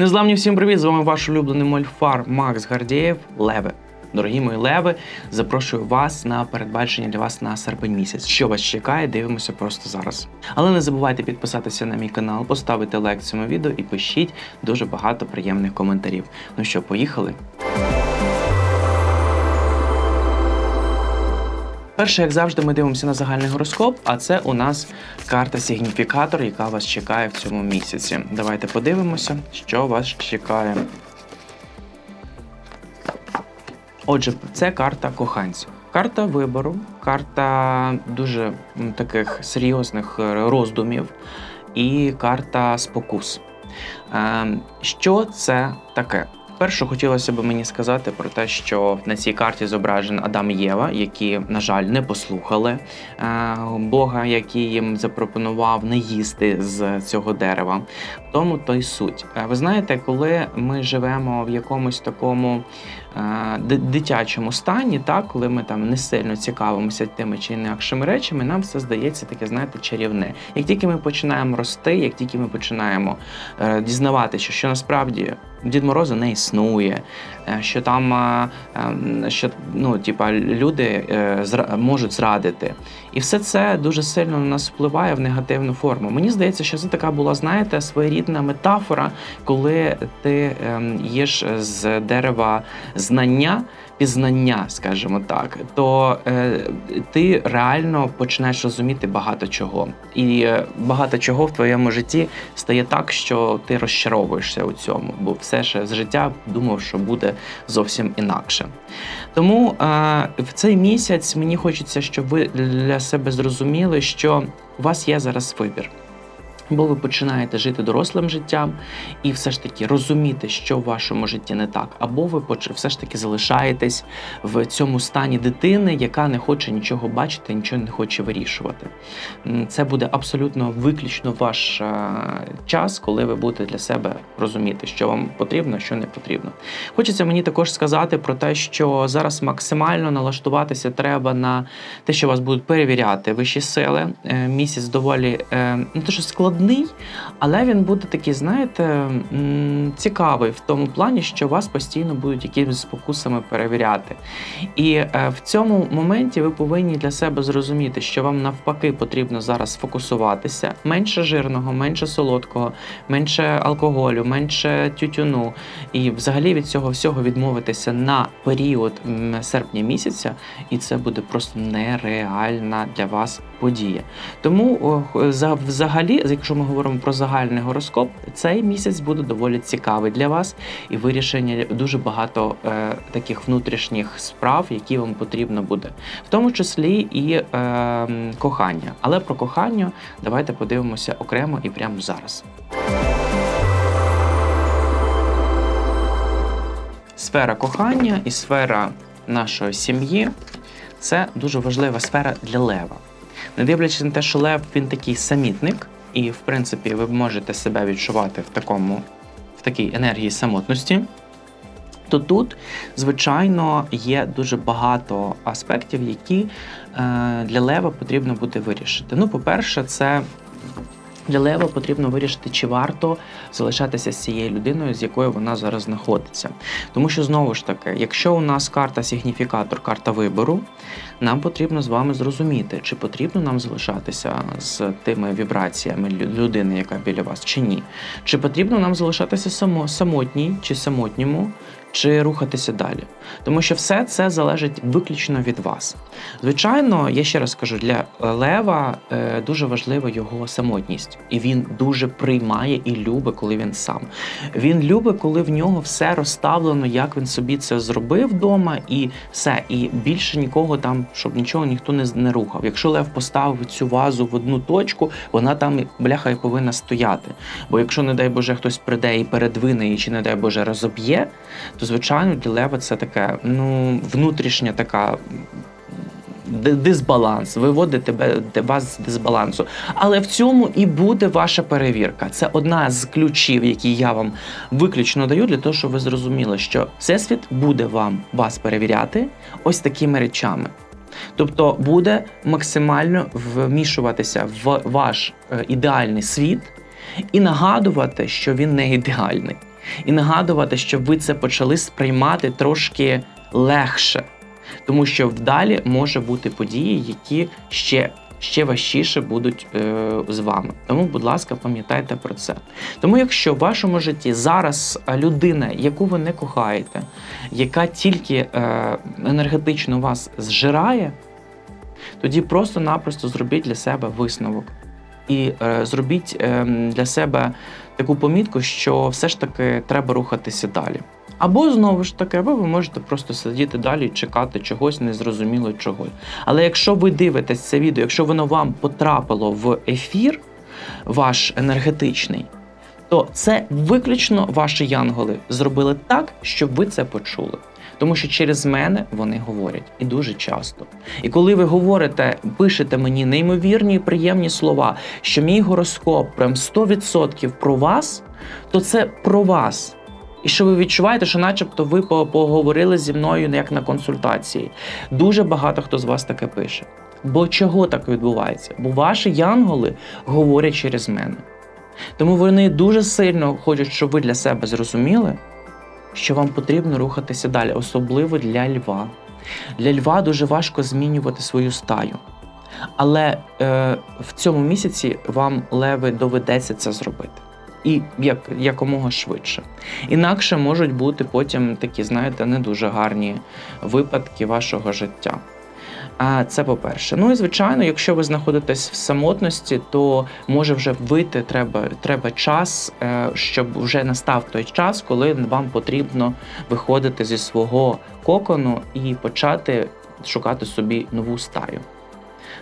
Незламні всім привіт! З вами ваш улюблений мольфар Макс Гардієв. Леви. Дорогі мої леви, запрошую вас на передбачення для вас на серпень місяць. Що вас чекає, дивимося просто зараз. Але не забувайте підписатися на мій канал, поставити лайк цьому відео і пишіть дуже багато приємних коментарів. Ну що, поїхали? Перше, як завжди, ми дивимося на загальний гороскоп, а це у нас карта Сігніфікатор, яка вас чекає в цьому місяці. Давайте подивимося, що вас чекає. Отже, це карта коханців. Карта вибору, карта дуже таких серйозних е, роздумів і карта спокус. Ем, Що це таке? Перше, хотілося б мені сказати про те, що на цій карті зображен Адам і Єва, які, на жаль, не послухали е, Бога, який їм запропонував не їсти з цього дерева. Тому то й суть. Е, Ви знаєте, коли ми живемо в якомусь такому дитячому стані, так, коли ми там не сильно цікавимося тими чи інакшими речами, нам все здається таке, знаєте, чарівне. Як тільки ми починаємо рости, як тільки ми починаємо е, дізнаватися, що насправді Дід Мороза не існує, е, що там е, е, що, ну, тіпа, люди е, можуть зрадити. І все це дуже сильно на нас впливає в негативну форму. Мені здається, що це така була, знаєте, своєрідна метафора, коли ти ем, їш з дерева знання. Пізнання, скажімо так, то е, ти реально починаєш розуміти багато чого, і е, багато чого в твоєму житті стає так, що ти розчаровуєшся у цьому, бо все ж з життя думав, що буде зовсім інакше. Тому е, в цей місяць мені хочеться, щоб ви для себе зрозуміли, що у вас є зараз вибір. Бо ви починаєте жити дорослим життям і все ж таки розуміти, що в вашому житті не так, або ви все ж таки залишаєтесь в цьому стані дитини, яка не хоче нічого бачити, нічого не хоче вирішувати. Це буде абсолютно виключно ваш е, час, коли ви будете для себе розуміти, що вам потрібно, що не потрібно. Хочеться мені також сказати про те, що зараз максимально налаштуватися треба на те, що вас будуть перевіряти вищі сили. Е, Місяць доволі не те, що складний, але він буде такий, знаєте, цікавий в тому плані, що вас постійно будуть якимись спокусами перевіряти. І е, в цьому моменті ви повинні для себе зрозуміти, що вам навпаки потрібно зараз фокусуватися менше жирного, менше солодкого, менше алкоголю, менше тютюну, і взагалі від цього всього відмовитися на період серпня місяця, і це буде просто нереальна для вас подія. Тому взагалі, якщо ми говоримо про загальний гороскоп, цей місяць буде доволі цікавий для вас і вирішення дуже багато е, таких внутрішніх справ, які вам потрібно буде, в тому числі і е, кохання. Але про кохання давайте подивимося окремо і прямо зараз. Сфера кохання і сфера нашої сім'ї це дуже важлива сфера для лева. Не дивлячись на те, що лев він такий самітник, і в принципі ви можете себе відчувати в такому, в такій енергії самотності. То тут, звичайно, є дуже багато аспектів, які е, для лева потрібно буде вирішити. Ну, по-перше, це для потрібно вирішити, чи варто залишатися з цією людиною, з якою вона зараз знаходиться. Тому що знову ж таки, якщо у нас карта сигніфікатор, карта вибору, нам потрібно з вами зрозуміти, чи потрібно нам залишатися з тими вібраціями лю- людини, яка біля вас, чи ні. Чи потрібно нам залишатися само, самотній чи самотньому, чи рухатися далі. Тому що все це залежить виключно від вас. Звичайно, я ще раз кажу, для Лева е, дуже важлива його самотність, і він дуже приймає і любить, коли він сам. Він любить, коли в нього все розставлено, як він собі це зробив вдома, і все. І більше нікого там, щоб нічого ніхто не, не рухав. Якщо Лев поставив цю вазу в одну точку, вона там бляха і повинна стояти. Бо якщо, не дай Боже, хтось прийде і передвине її, чи не дай Боже, розоб'є, то звичайно для Лева це таке, ну, внутрішня така дисбаланс, виводить тебе, те- вас з дисбалансу. Але в цьому і буде ваша перевірка. Це одна з ключів, які я вам виключно даю, для того, щоб ви зрозуміли, що Всесвіт буде вам вас перевіряти ось такими речами. Тобто буде максимально вмішуватися в ваш е, ідеальний світ і нагадувати, що він не ідеальний. І нагадувати, щоб ви це почали сприймати трошки легше, тому що вдалі може бути події, які ще. Ще важчіше будуть е, з вами. Тому, будь ласка, пам'ятайте про це. Тому, якщо в вашому житті зараз людина, яку ви не кохаєте, яка тільки е, енергетично вас зжирає, тоді просто-напросто зробіть для себе висновок. І е, зробіть е, для себе таку помітку, що все ж таки треба рухатися далі. Або знову ж таки, або ви можете просто сидіти далі і чекати чогось незрозуміло чого. Але якщо ви дивитесь це відео, якщо воно вам потрапило в ефір, ваш енергетичний, то це виключно ваші янголи зробили так, щоб ви це почули. Тому що через мене вони говорять і дуже часто. І коли ви говорите, пишете мені неймовірні і приємні слова, що мій гороскоп прям 100% про вас, то це про вас. І що ви відчуваєте, що начебто ви поговорили зі мною як на консультації. Дуже багато хто з вас таке пише. Бо чого так відбувається? Бо ваші янголи говорять через мене. Тому вони дуже сильно хочуть, щоб ви для себе зрозуміли, що вам потрібно рухатися далі, особливо для льва. Для льва дуже важко змінювати свою стаю. Але е, в цьому місяці вам леви доведеться це зробити. І як, якомога швидше. Інакше можуть бути потім такі, знаєте, не дуже гарні випадки вашого життя. А це по-перше. Ну і звичайно, якщо ви знаходитесь в самотності, то може вже вийти треба, треба час, е, щоб вже настав той час, коли вам потрібно виходити зі свого кокону і почати шукати собі нову стаю.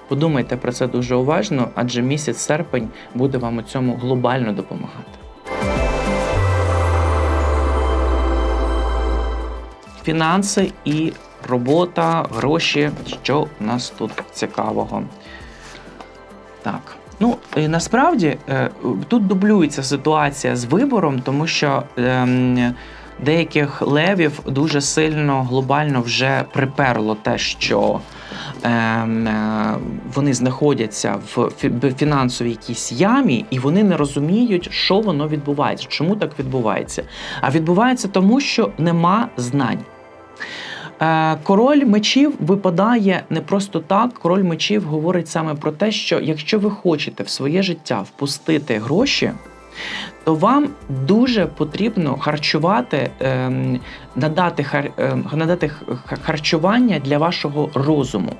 Подумайте про це дуже уважно, адже місяць серпень буде вам у цьому глобально допомагати. Фінанси і робота, гроші. Що у нас тут цікавого? Так. Ну, і насправді е, тут дублюється ситуація з вибором, тому що ем, деяких левів дуже сильно глобально вже приперло те, що ем, е, вони знаходяться в фінансовій якійсь ямі, і вони не розуміють, що воно відбувається, чому так відбувається. А відбувається тому, що нема знань. Е, Король мечів випадає не просто так. Король мечів говорить саме про те, що якщо ви хочете в своє життя впустити гроші, то вам дуже потрібно харчувати, ем, надати, ем, надати харчування для вашого розуму.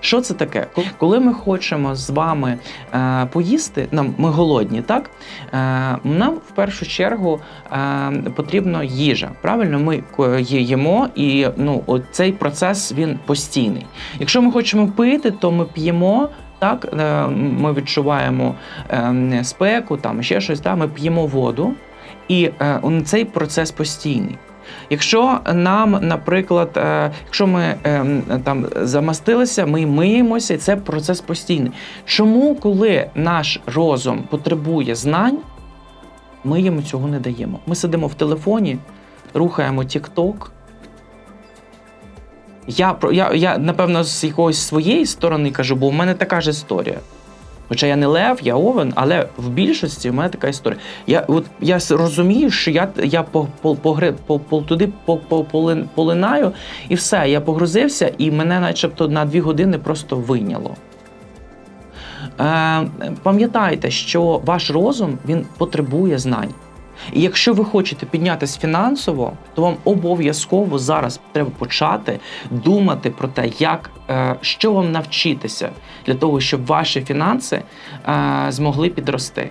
Що це таке? Коли ми хочемо з вами е, поїсти, нам ми голодні, так? Е, нам в першу чергу е, потрібна їжа. Правильно, ми їмо, і ну, цей процес він постійний. Якщо ми хочемо пити, то ми п'ємо. Так, е, ми відчуваємо е, спеку, там ще щось. Так, ми п'ємо воду, і е, цей процес постійний. Якщо нам, наприклад, е, якщо ми е, там замастилися, ми миємося, і це процес постійний. Чому, коли наш розум потребує знань, ми йому цього не даємо? Ми сидимо в телефоні, рухаємо TikTok. Я, я, я напевно, з якоїсь своєї сторони кажу, бо в мене така ж історія. Хоча я не лев, я овен, але в більшості в мене така історія. Я от я розумію, що я, я по, по, по, по, туди по, по, полин- полинаю, і все, я погрузився, і мене начебто на дві години просто вийняло. Е, пам'ятайте, що ваш розум він потребує знань. І якщо ви хочете піднятися фінансово, то вам обов'язково зараз треба почати думати про те, як е, що вам навчитися для того, щоб ваші фінанси е, змогли підрости.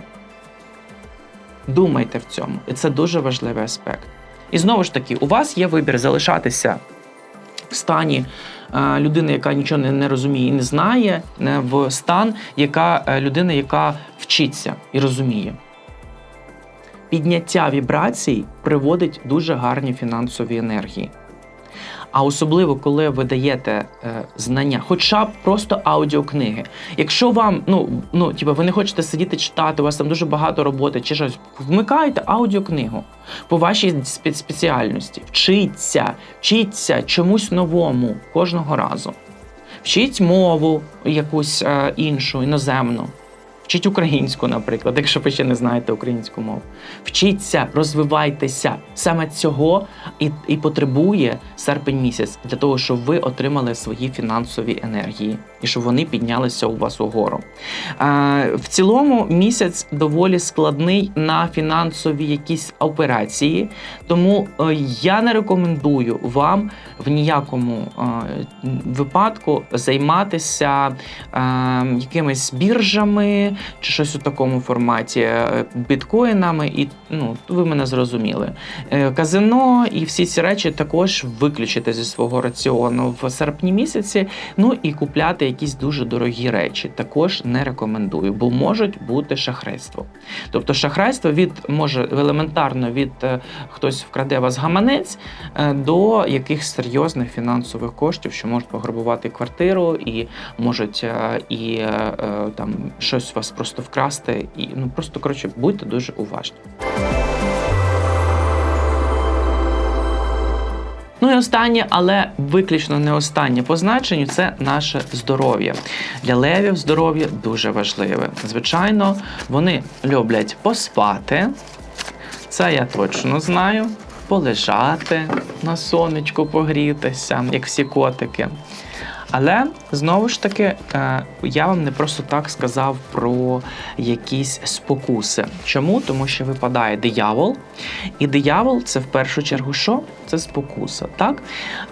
Думайте в цьому, і це дуже важливий аспект. І знову ж таки, у вас є вибір залишатися в стані е, людини, яка нічого не, розуміє і не знає, в стан, яка людина, яка вчиться і розуміє. Підняття вібрацій приводить дуже гарні фінансові енергії. А особливо, коли ви даєте е, знання, хоча б просто аудіокниги. Якщо вам, ну, ну, типу, ви не хочете сидіти читати, у вас там дуже багато роботи чи щось, вмикайте аудіокнигу по вашій спеціальності. Вчіться, вчіться чомусь новому кожного разу. Вчіть мову якусь е, іншу, іноземну. Вчіть українську, наприклад, якщо ви ще не знаєте українську мову. Вчіться, розвивайтеся. Саме цього і, і потребує серпень місяць для того, щоб ви отримали свої фінансові енергії і щоб вони піднялися у вас угору. Е, в цілому місяць доволі складний на фінансові якісь операції, тому е, я не рекомендую вам в ніякому е, випадку займатися е, якимись біржами чи щось у такому форматі, е, біткоїнами, і ну, ви мене зрозуміли. Е, Казино і всі ці речі також виключити зі свого раціону в серпні місяці. Ну і купляти якісь дуже дорогі речі також не рекомендую, бо можуть бути шахрайство. Тобто шахрайство від може елементарно від е, хтось вкраде вас гаманець до якихось серйозних фінансових коштів, що можуть пограбувати квартиру і можуть і там щось вас просто вкрасти. І ну просто коротше будьте дуже уважні. Ну і останнє, але виключно не останнє по значенню це наше здоров'я. Для левів здоров'я дуже важливе. Звичайно, вони люблять поспати. Це я точно знаю. Полежати на сонечку, погрітися, як всі котики. Але знову ж таки, е, я вам не просто так сказав про якісь спокуси. Чому? Тому що випадає диявол, і диявол це в першу чергу що? Це спокуса. Так?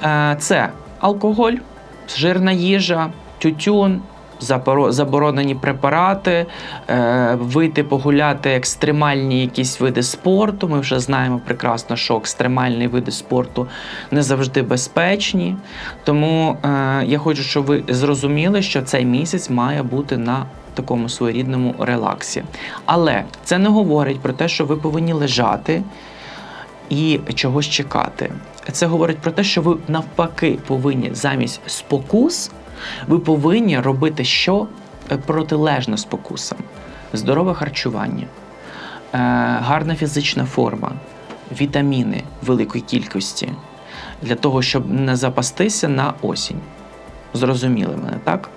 Е, Це алкоголь, жирна їжа, тютюн. Заборонені препарати, е, вийти погуляти екстремальні якісь види спорту. Ми вже знаємо прекрасно, що екстремальні види спорту не завжди безпечні. Тому е, я хочу, щоб ви зрозуміли, що цей місяць має бути на такому своєрідному релаксі. Але це не говорить про те, що ви повинні лежати і чогось чекати. Це говорить про те, що ви навпаки повинні замість спокус, ви повинні робити що Е, протилежно спокусам: здорове харчування, е, гарна фізична форма, вітаміни великої кількості для того, щоб не запастися на осінь. Зрозуміли мене, так?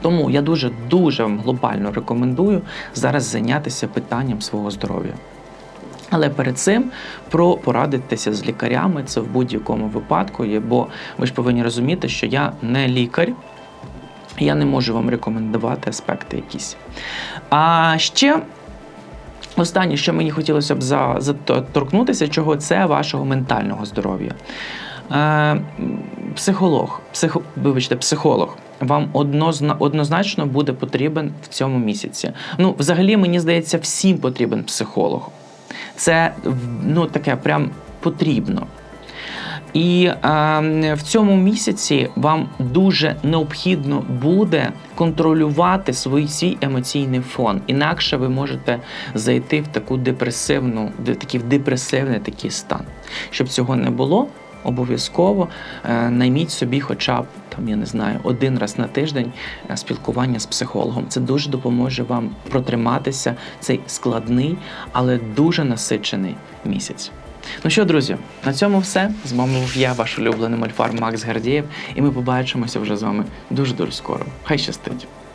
Тому я дуже дуже вам глобально рекомендую зараз зайнятися питанням свого здоров'я. Але перед цим про порадитися з лікарями це в будь-якому випадку є, бо ви ж повинні розуміти, що я не лікар, я не можу вам рекомендувати аспекти якісь. А ще останнє, що мені хотілося б за, за чого це вашого ментального здоров'я. Е, психолог, психо, вибачте, психолог. Вам однозна, однозначно буде потрібен в цьому місяці. Ну, взагалі, мені здається, всім потрібен психолог. Це ну, таке прям потрібно. І е, в цьому місяці вам дуже необхідно буде контролювати свій, свій емоційний фон. Інакше ви можете зайти в таку депресивну, де- такий депресивний такий стан. Щоб цього не було, обов'язково е, найміть собі, хоча б там, я не знаю, один раз на тиждень е, спілкування з психологом. Це дуже допоможе вам протриматися цей складний, але дуже насичений місяць. Ну що, друзі, на цьому все. З вами був я, ваш улюблений мольфар Макс Гардієв, і ми побачимося вже з вами дуже дуже скоро. Хай щастить!